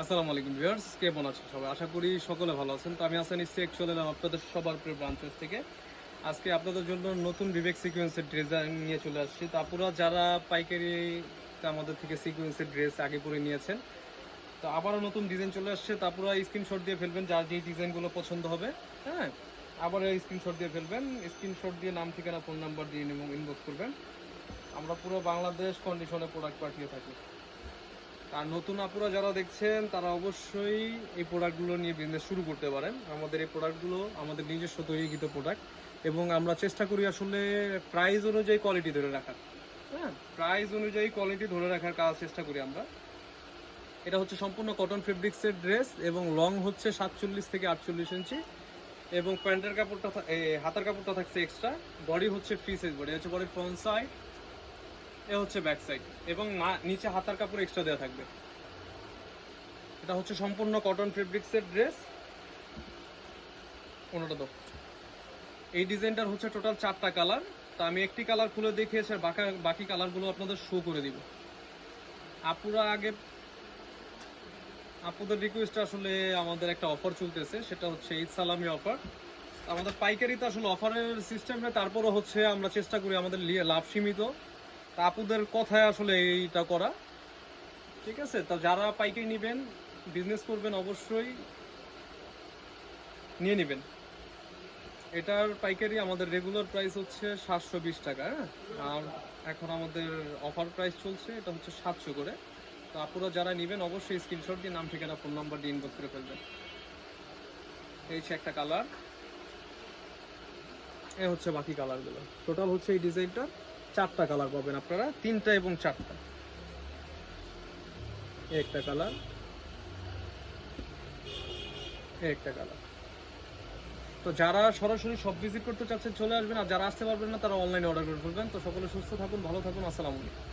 আসসালামু আলাইকুম ভিউয়ার্স, কেমন আছেন সবাই? আশা করি সকলে ভালো আছেন। তো আমি আসেন ইস্তেক চলে এলাম আপনাদের সবার প্রিয় ব্রাঞ্চেস থেকে। আজকে আপনাদের জন্য নতুন বিবেক সিকোয়েন্সের ডিজাইন নিয়ে চলে আসছি। তো আপুরা যারা পাইকারি আমাদের থেকে সিকোয়েন্সের ড্রেস আগে করে নিয়েছেন, তো আবারও নতুন ডিজাইন চলে আসছে। তো আপুরা স্ক্রিনশট দিয়ে ফেলবেন, যার যেই ডিজাইনগুলো পছন্দ হবে হ্যাঁ? আবার স্ক্রিনশট দিয়ে ফেলবেন। স্ক্রিনশট দিয়ে নাম, ঠিকানা ফোন নাম্বার দিয়ে ইনবক্স করবেন। আমরা পুরো বাংলাদেশ কন্ডিশনে প্রোডাক্ট পাঠিয়ে থাকি। আর নতুন আপুরা যারা দেখছেন, তারা অবশ্যই এই প্রোডাক্টগুলো নিয়ে বিজনেস শুরু করতে পারেন। আমাদের এই প্রোডাক্টগুলো আমাদের নিজস্ব তৈরিকৃত প্রোডাক্ট এবং আমরা চেষ্টা করি আসলে প্রাইস অনুযায়ী কোয়ালিটি ধরে রাখার। হ্যাঁ? প্রাইস অনুযায়ী কোয়ালিটি ধরে রাখার কাজ চেষ্টা করি আমরা। এটা হচ্ছে সম্পূর্ণ কটন ফেব্রিক্সের ড্রেস এবং লং হচ্ছে সাতচল্লিশ থেকে আটচল্লিশ ইঞ্চি এবং প্যান্টের কাপড়টা হাতার কাপড়টা থাকছে এক্সট্রা বডি হচ্ছে ফ্রি সাইজ বডি হচ্ছে বডির ফ্রন্ট সাইড এ হচ্ছে ব্যাক সাইড এবং মা- নিচে হাতার কাপড় এক্সট্রা দেওয়া থাকবে। এটা হচ্ছে সম্পূর্ণ কটন ফেব্রিক্সের ড্রেস কোনোটা তো এই ডিজাইনটার হচ্ছে টোটাল চারটা কালার তা আমি একটি কালার খুলে দেখিয়েছি আর বাকি বাকি কালারগুলো আপনাদের শো করে দিব। আপুরা আগে, আপুদের রিকোয়েস্ট আসলে আমাদের একটা অফার চলতেছে, সেটা হচ্ছে ঈদ সালামি অফার আমাদের পাইকারিতে আসলে অফারের সিস্টেমে তারপরও হচ্ছে আমরা চেষ্টা করি আমাদের লাভ সীমিত। আপুদের কথায় আসলে এইটা করা। ঠিক আছে? তা যারা পাইকারি নেবেন বিজনেস করবেন অবশ্যই নিয়ে নেবেন। এটার পাইকারি আমাদের রেগুলার প্রাইস হচ্ছে সাতশো বিশ টাকা হ্যাঁ? আর এখন আমাদের অফার প্রাইস চলছে, এটা হচ্ছে সাতশো করে। তো আপনারা যারা নেবেন অবশ্যই স্ক্রিনশট দিয়ে নাম, ঠিকানা ফোন নাম্বার দিয়ে ইনবক্স করে ফেলবেন। এই হচ্ছে একটা কালার এ হচ্ছে বাকি কালারগুলো টোটাল হচ্ছে এই ডিজাইনটা চারটা কালার পাবেন আপনারা, তিনটা এবং চারটা। একটা কালার একটা কালার তো যারা সরাসরি সব ভিজিট করতে চাচ্ছেন, চলে আসবেন, আর যারা আসতে পারবেন না, তারা অনলাইনে অর্ডার করে ফেলবেন। তো সকলে সুস্থ থাকুন, ভালো থাকুন, আসসালামু আলাইকুম।